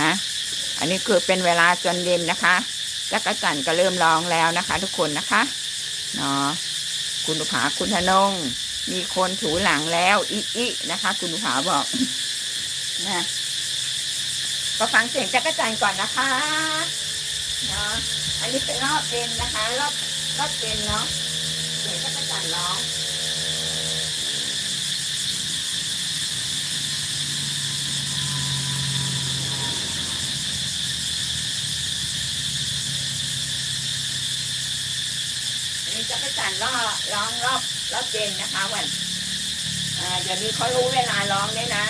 นะ อันนี้คือเป็นเวลาจนเย็นนะคะจักรจันทร์ก็เริ่มร้องแล้วนะคะ ทุกคนนะคะเนาะคุณอุภาคุณธนง มีคนถูหลังแล้วอิอินะคะ คุณอุภาบอกนะก็ฟังเสียงจักรจันทร์ก่อนนะคะเนาะอันนี้เป็นรอบเย็นนะคะ รอบรอบเย็นเนาะเสียงจักรจันทร์ร้อง จักรจันร้องร้องรอบรอบเย็นนะคะวันอ่าเดี๋ยวนี้เขารู้เวลาร้องด้วยนะ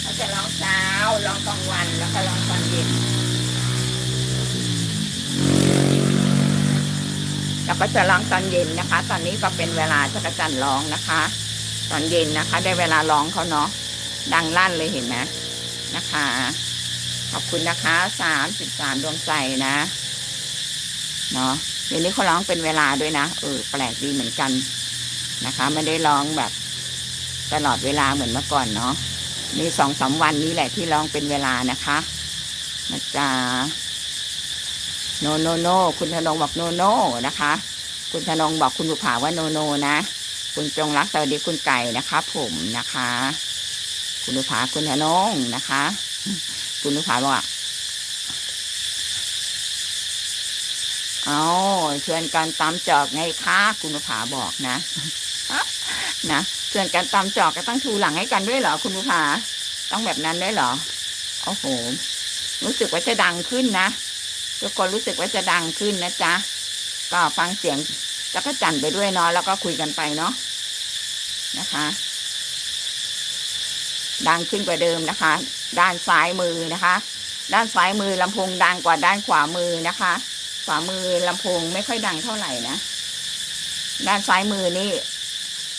เขาจะร้องเช้าร้องกลางวันแล้วก็ร้องตอนเย็นแล้วก็จะร้องตอนเย็นนะคะ ตอนนี้ก็เป็นเวลาจักรจันร์ร้องนะคะ ตอนเย็นนะคะ ได้เวลาร้องเขาเนาะดังลั่นเลยเห็นไหมนะคะ ขอบคุณนะคะสามสิบสามดวงใจนะ เนาะเดี๋ยวนี้เขาร้องเป็นเวลาด้วยนะเออแปลกดีเหมือนกันนะคะ ไม่ได้ร้องแบบตลอดเวลาเหมือนเมื่อก่อนเนาะมีสองสามวันนี้แหละที่ร้องเป็นเวลานะคะนะจ๊ะโนโนโนคุณธนงบอกโนโนนะคะ คุณธนงบอกคุณบุภาว่าโนโนนะ คุณจงรักสวัสดีคุณไก่นะคะ ผมนะคะ คุณบุภาคุณธนงนะคะ คุณบุภาบอกว่า เอาเชิญการตำจอกไงคะคุณภูผาบอกนะนะเชิญการตำจอกก็ต้องชูหลังให้กันด้วยเหรอคุณภูผาต้องแบบนั้นด้วยเหรอโอ้โหรู้สึกว่าจะดังขึ้นนะทุกคนรู้สึกว่าจะดังขึ้นนะจ๊ะก็ฟังเสียงจักรจันไปด้วยเนาะแล้วก็คุยกันไปเนาะนะคะ ดังขึ้นกว่าเดิมนะคะ ด้านซ้ายมือนะคะ ด้านซ้ายมือลำโพงดังกว่าด้านขวามือนะคะ ขวามือลำโพงไม่ค่อยดังเท่าไหร่นะ ด้านซ้ายมือนี่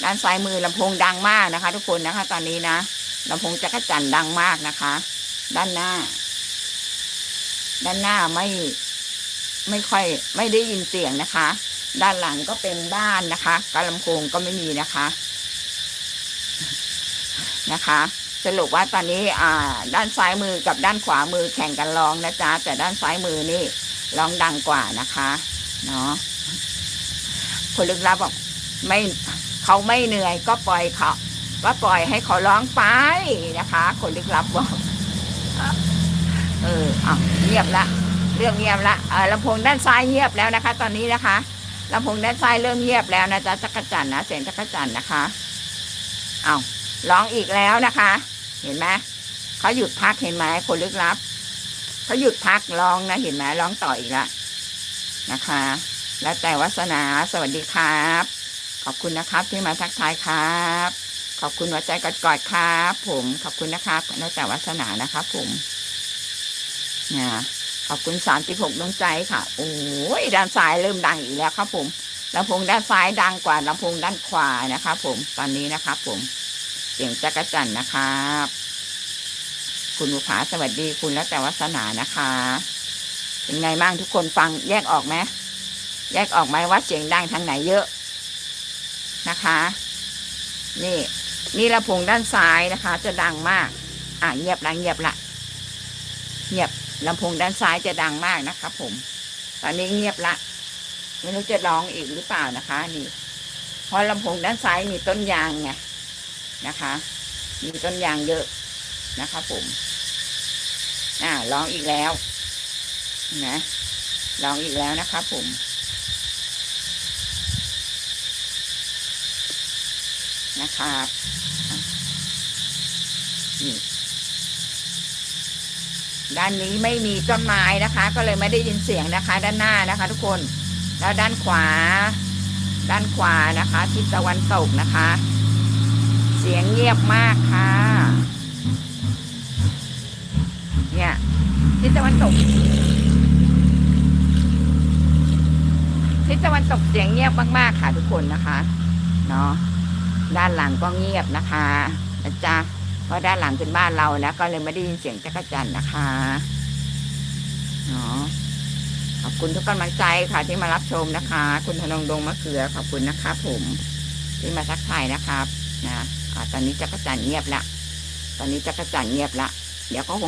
ด้านซ้ายมือลำโพงดังมากนะคะ ทุกคนนะคะ ตอนนี้นะลำโพงจักรจันดังมากนะคะ ด้านหน้า ด้านหน้าไม่ไม่ค่อยไม่ได้ยินเสียงนะคะ ด้านหลังก็เป็นบ้านนะคะกระลำโพงก็ไม่มีนะคะนะคะ สรุปว่าตอนนี้อ่า ด้านซ้ายมือกับด้านขวามือแข่งกันร้องนะจ๊ะแต่ด้านซ้ายมือนี่ ร้องดังกว่านะคะเนาะคนลึกลับบอกไม่เขาไม่เหนื่อยก็ปล่อยเขาก็ปล่อยให้เขาร้องไปนะคะ คนลึกลับบอกเอออะเงียบละเรื่องเงียบละเออลำโพงด้านซ้ายเงียบแล้วนะคะ ตอนนี้นะคะลำโพงด้านซ้ายเริ่มเงียบแล้วนะจ๊ะจักรจันนะเสียงจักรจันนะคะเอาร้องอีกแล้วนะคะ เห็นไหมเขาหยุดพักเห็นไหมคนลึกลับ เขาหยุดพักร้องนะเห็นไหมร้องต่ออีกละนะคะ แล้วแต่วัสนาสวัสดีครับ ขอบคุณนะครับที่มาทักทายครับ ขอบคุณหัวใจกอดๆครับ ผมขอบคุณนะครับ แล้วแต่วัสนานะครับผมนะขอบคุณสามสิบหกดวงใจค่ะโอ้ยด้านซ้ายเริ่มดังอีกแล้วครับผมลำโพงด้านซ้ายดังกว่าลำโพงด้านขวานะครับผมตอนนี้นะครับผมเสียงจักรจันนะครับ คุณบุภาสวัสดีคุณแล้วแต่วัสนานะคะ เป็นไงบ้างทุกคนฟังแยกออกไหมแยกออกไหมว่าเสียงดังทางไหนเยอะนะคะ นี่นี่ลำโพงด้านซ้ายนะคะ จะดังมาก อะเงียบละเงียบละเงียบลำโพงด้านซ้ายจะดังมากนะครับผม ตอนนี้เงียบละไม่รู้จะร้องอีกหรือเปล่านะคะ นี่เพราะลำโพงด้านซ้ายมีต้นยางไงนะคะ มีต้นยางเยอะนะครับผม อ่าร้องอีกแล้วนะร้องอีกแล้วนะครับผมนะครับนี่ด้านนี้ไม่มีต้นไม้นะคะ ก็เลยไม่ได้ยินเสียงนะคะ ด้านหน้านะคะ ทุกคนแล้วด้านขวา ด้านขวานะคะทิศตะวันตกนะคะ เสียงเงียบมากค่ะ เนี่ยทิศตะวันตกทิศตะวันตกเสียงเงียบมากๆค่ะทุกคนนะคะเนาะด้านหลังก็เงียบนะคะนะจ๊ะเพราะด้านหลังเป็นบ้านเรานะก็เลยไม่ได้ยินเสียงจักรจันนะคะเนาะขอบคุณทุกกำลังใจค่ะที่มารับชมนะคะ คุณธนงดงมะเขือขอบคุณนะคะ ผมที่มาทักทายนะครับนะอ่าตอนนี้จักรจันเงียบละตอนนี้จักรจันเงียบละเดี๋ยวก็คง